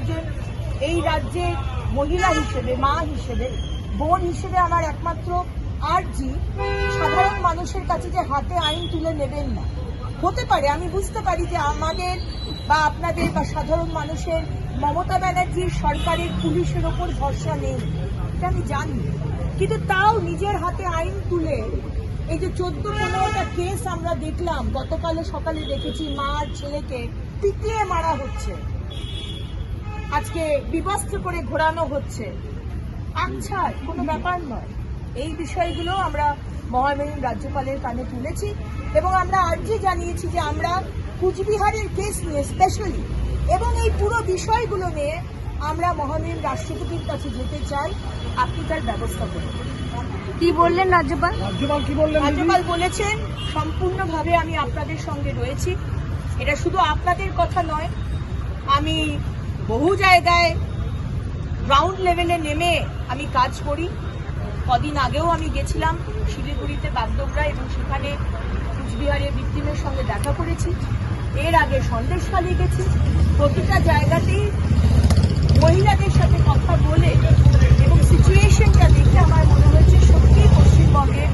একজন এই রাজ্যের মহিলা হিসেবে, মা হিসেবে, বোন হিসেবে আমার একমাত্র আর্জি, সাধারণ মানুষের কাছে যে হাতে আইন তুলে নেবেন না। হতে পারে, আমি বুঝতে পারি যে আমাদের বা আপনাদের বা সাধারণ মানুষের মমতা ব্যানার্জির সরকারের পুলিশের ওপর ভরসা নেই, এটা আমি জানি। কিন্তু তাও নিজের হাতে আইন তুলে, এই যে চোদ্দ পনেরোটা কেস আমরা দেখলাম গতকালে সকালে দেখেছি মা আর ছেলেকে পিটিয়ে মারা হচ্ছে। আজকে বিবস্ত্র করে ঘোরানো হচ্ছে। আচ্ছা কোনো ব্যাপার নয়। এই বিষয়গুলো আমরা মহামহিম রাজ্যপালের কানে তুলেছি এবং আমরা আর্জি জানিয়েছি যে আমরা কুচবিহারের কেস নিয়ে স্পেশালি এবং এই পুরো বিষয়গুলো নিয়ে আমরা মহামহিম রাষ্ট্রপতির কাছে যেতে চাই। আপনি তার ব্যবস্থা করুন। কি বললেন রাজ্যপাল? রাজ্যপাল কি বললেন রাজ্যপাল বলেছেন সম্পূর্ণভাবে আমি আপনাদের সঙ্গে রয়েছি। এটা শুধু আপনাদের কথা নয় আমি বহু জায়গায় গ্রাউন্ড লেভেলে নেমে আমি কাজ করি। কদিন আগেও আমি গেছিলাম শিলিগুড়িতে বাগডোগরা এবং সেখানে কুচবিহারের ভিক্টিমের সঙ্গে দেখা করেছি। এর আগে সন্দেশখালি গেছি। প্রতিটা জায়গাতেই মহিলাদের সাথে কথা বলে এবং সিচুয়েশনটা দেখে আমার মনে হয়েছে সত্যি পশ্চিমবঙ্গে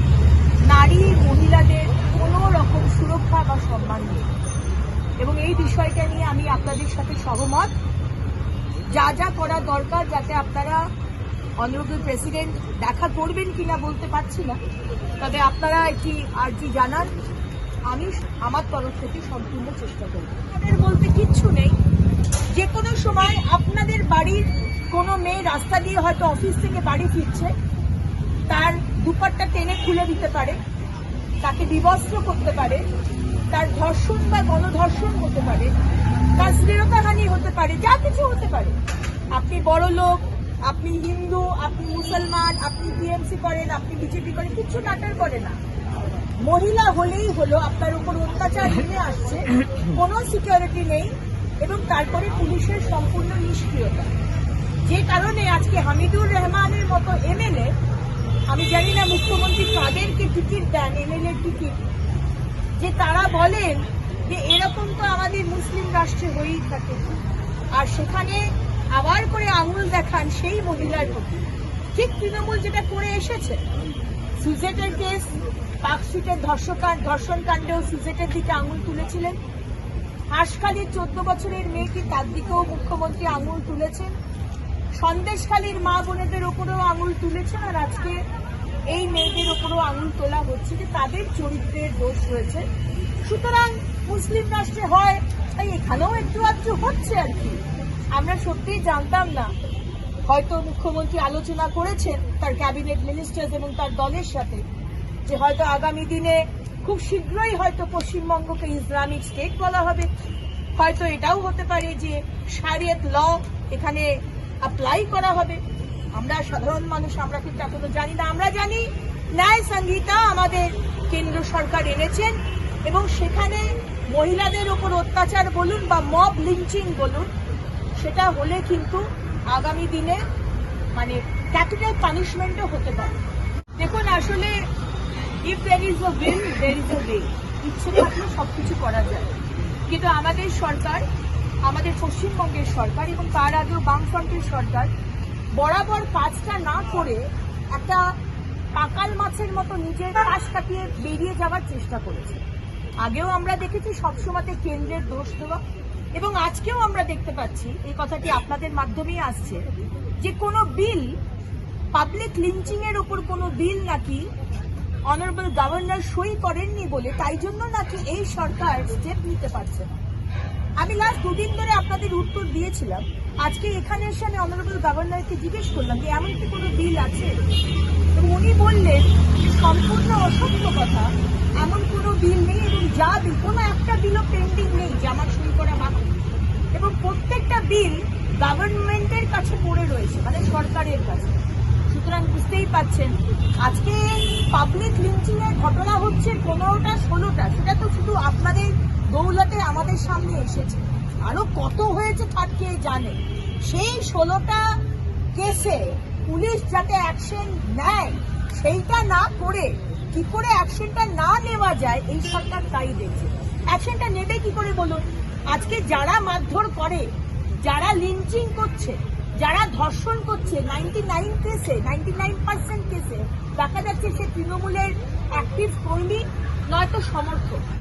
নারী মহিলাদের কোনো রকম সুরক্ষা বা সম্মান নেই। এবং এই বিষয়টা নিয়ে আমি আপনাদের সাথে সহমত। যা যা করা দরকার যাতে আপনারা অনারেবল প্রেসিডেন্ট দেখা করবেন কিনা বলতে পারছি না। তবে আপনারা একটি আর্জি জানান, আমি আমার তরফ থেকে সম্পূর্ণ চেষ্টা করব। আপনাদের বলতে কিচ্ছু নেই। যে কোনো সময় আপনাদের বাড়ির কোনো মেয়ে রাস্তা দিয়ে হয়তো অফিস থেকে বাড়ি ফিরছে, তার দুপাট্টা টেনে খুলে দিতে পারে, তাকে বিবস্ত্র করতে পারে, তার ধর্ষণ বা গণধর্ষণ হতে পারে শ্লীলতাহানি হতে পারে, যা কিছু হতে পারে। আপনি বড় লোক, আপনি হিন্দু, আপনি মুসলমান, আপনি টিএমসি করেন, আপনি বিজেপি করেন, কিছু ম্যাটার করে না। মহিলা হলেই হলো আপনার উপর অত্যাচার নেমে আসছে, কোনো সিকিউরিটি নেই, এবং তারপরে পুলিশের সম্পূর্ণ নিষ্ক্রিয়তা। যে কারণে আজকে হামিদুর রহমানের মতো এমএলএ, আমি জানি না মুখ্যমন্ত্রী কাদেরকে টিকিট দেন এমএলএ টিকিট, যে তারা বলেন যে এরকম তো আমাদের মুসলিম রাষ্ট্রে হয়েই থাকে। আর সেখানে আবার করে আঙুল দেখান সেই মহিলার প্রতি। ঠিক তৃণমূল যেটা করে এসেছে, সুজেটের কেস পার্কস্ট্রিটের ধর্ষকাণ্ড ধর্ষণ কাণ্ডেও সুজেটের দিকে আঙুল তুলেছিলেন। হাঁসখালির চোদ্দ বছরের মেয়েটি তার দিকেও মুখ্যমন্ত্রী আঙুল তুলেছেন? সন্দেশখালীর মা বোনেদের ওপরেও আঙুল তুলেছেন আর আজকে এই মেয়েদের ওপরেও আঙুল তোলা হচ্ছে যে তাদের চরিত্রের দোষ রয়েছে। সুতরাং মুসলিম রাষ্ট্রে হয়, তাই এখানেও একটু আধটু হচ্ছে আর কি। আমরা সত্যিই জানতাম না। হয়তো মুখ্যমন্ত্রী আলোচনা করেছেন তার ক্যাবিনেট মিনিস্টার্স এবং তার দলের সাথে যে হয়তো আগামী দিনে খুব শীঘ্রই হয়তো পশ্চিমবঙ্গকে ইসলামিক স্টেট বলা হবে। হয়তো এটাও হতে পারে যে শারিয়ত ল এখানে অ্যাপ্লাই করা হবে। আমরা সাধারণ মানুষ, আমরা কিন্তু এখনও জানি না, আমরা জানি ন্যায় সংহিতা আমাদের কেন্দ্র সরকার এনেছেন এবং সেখানে মহিলাদের ওপর অত্যাচার বলুন বা মব লিঞ্চিং বলুন, সেটা হলে কিন্তু আগামী দিনে মানে ক্যাপিটাল পানিশমেন্টও হতে পারে। দেখুন, আসলে if there is a will there is a way ইচ্ছে থাকলে সব কিছু করা যায়। কিন্তু আমাদের সরকার, আমাদের পশ্চিমবঙ্গের সরকার এবং তার আগেও বামফ্রন্টের সরকার বরাবর কাজটা না করে একটা পাকাল মাছের মতো নিজের পাশ কাটিয়ে বেরিয়ে যাওয়ার চেষ্টা করেছে। আগেও আমরা দেখেছি সবসময়তে কেন্দ্রের দোষ দেওয়া এবং আজকেও আমরা দেখতে পাচ্ছি, এই কথাটি আপনাদের মাধ্যমেই আসছে, যে কোনো বিল পাবলিক লিঞ্চিং এর উপর কোনো বিল নাকি অনারেবল গভর্নর সই করেননি বলে, তাই জন্য নাকি এই সরকার স্টেপ নিতে পারছে না। আমি লাস্ট দুদিন ধরে আপনাদের উত্তর দিয়েছিলাম। আজকে এখানে এসে আমি অনারেবল গভর্নরকে জিজ্ঞেস করলাম যে, এমন কি কোনো বিল আছে? এবং উনি বললেন, সম্পূর্ণ অসত্য কথা। এমন কোনো বিল নেই এবং যা বিল কোনো একটা বিলও পেন্ডিং নেই যে আমার সই করা বাকি। এবং প্রত্যেকটা বিল গভর্নমেন্টের কাছে পড়ে রয়েছে মানে সরকারের কাছে। সুতরাং বুঝতেই পাচ্ছেন, আজকে পাবলিক লিঞ্চিংয়ের ঘটনা হচ্ছে পনেরোটা ষোলোটা। সেটা তো শুধু আপনাদের আমাদের সামনে এসেছে। আরও কত হয়েছে থাকতে জানে? সেই ষোলোটা কেসে পুলিশ যাতে অ্যাকশন নেয়, সেইটা না করে কি করে অ্যাকশনটা না নেওয়া যায়, এই সরকার তাই দেখছে। অ্যাকশনটা নেবে কি করে বলুন? আজকে যারা মারধর করে, যারা লিঞ্চিং করছে, যারা ধর্ষণ করছে নাইনটি নাইন কেসে নাইনটি নাইন পার্সেন্ট কেসে দেখা যাচ্ছে সে তৃণমূলের অ্যাক্টিভ কর্মী, নয়তো সমর্থক।